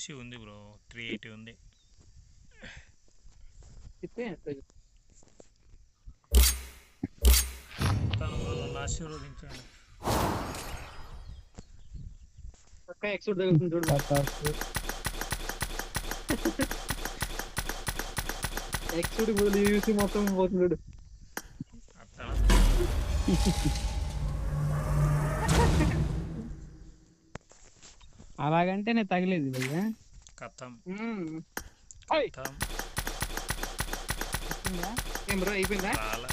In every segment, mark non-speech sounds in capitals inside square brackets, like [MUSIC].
UC ఉంది bro. Three eighty ఉంది. తను ఆశీర్వదించండి. పక్క తగులుతుంది చూడు. యూసీ మొత్తం పోతుంది చూడు. [LAUGHS] అట్లా అలాగంటేనే తగిలేదు భయ్యా. కథం. ఏం బ్రో అయిపోయిందా? రాల.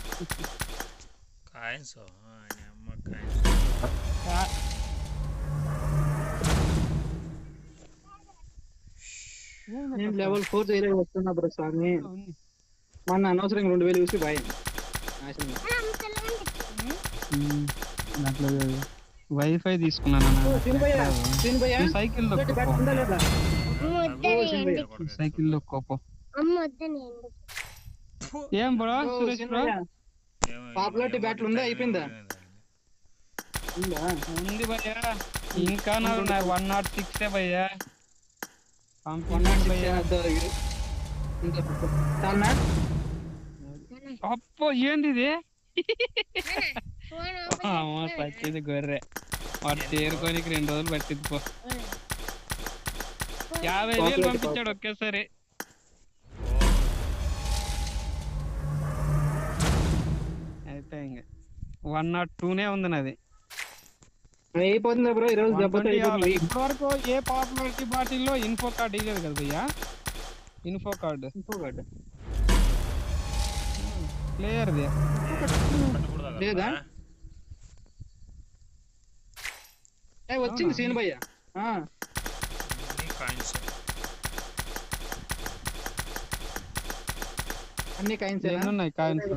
కాయిన్స్ ఆయన అమ్మ కాయిన్స్. నేను లెవెల్ ఫోర్ చేయలే వస్తున్నా బ్రో స్వామి. మొన్న అనవసరంగా రెండు వేలు చూసి దాంట్లో వైఫై తీసుకున్నాను సైకిల్ సైకిల్ అమ్మ వద్దని ఏం bro Suresh bro. Popularity battle ఉందా? అయిపోయిందా? ఉందా? భయ్యా. ఇంకా నాకు వన్ నాట్ సిక్స్ భయ్యా. వన్ నాట్ భయ్యా. అప్పో ఏంది ఇది? సచ్చింది గొర్రె వాడు చేరుకోనికి రెండు రోజులు పట్టింది పో యాభై వేలు పంపించాడు ఒకేసారి అయితే ఇంక వన్ నాట్ టూనే ఉంది నాది అయిపోతుంది బ్రో ఈ రోజు దెబ్బతో అయిపోతుంది ఇప్పటివరకు ఏ పాపులారిటీ బాటిల్లో ఇన్ఫో కార్డ్ ఇవ్వలేదు కదా భయ్యా ఇన్ఫో కార్డ్ ఇంకోటి. ప్లేయర్ది లేదా? ఏ, వచ్చింది సీన్ భయ్య ఆ, కాయిన్స్ అన్ని కాయిన్స్ ఎన్ని ఉన్నాయి కాయిన్స్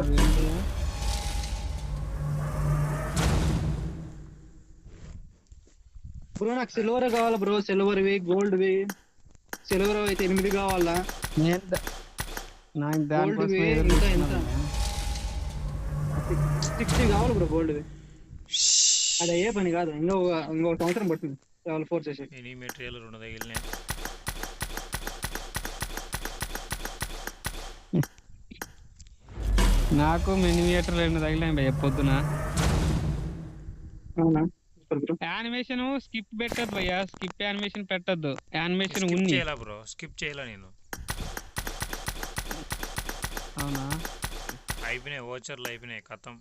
బ్రో నాకు సిల్వర్ కావాలి బ్రో సిల్వర్ వి గోల్డ్ వి సిల్వర్ అయితే ఎనిమిది కావాలా? నాకు? భయ్యా. సిక్స్టీ కావాలి బ్రో గోల్డ్ వి అది అయ్యే పని కాదు. ఇంకో ఇంకో సంవత్సరం పడుతుంది. లెవెల్ ఫోర్ చేసి. ఎనీ మెటీరియల్ రెండు తగిలినాయి. నాకు మినిమీటర్ రెండు తగిలాయి భయ్య పొద్దున. యానిమేషన్ స్కిప్ పెట్టద్దు భయ్యా. స్కిప్ యానిమేషన్ పెట్టద్దు. యానిమేషన్ ఉంది. చేయాలా బ్రో? స్కిప్ చేయాలా నేను? అవునా? అయిపోయినాయి ఓచర్లు అయిపోయినాయి కథం.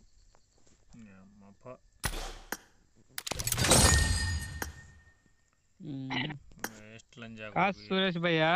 हम्म। हाँ, सुरेश भैया।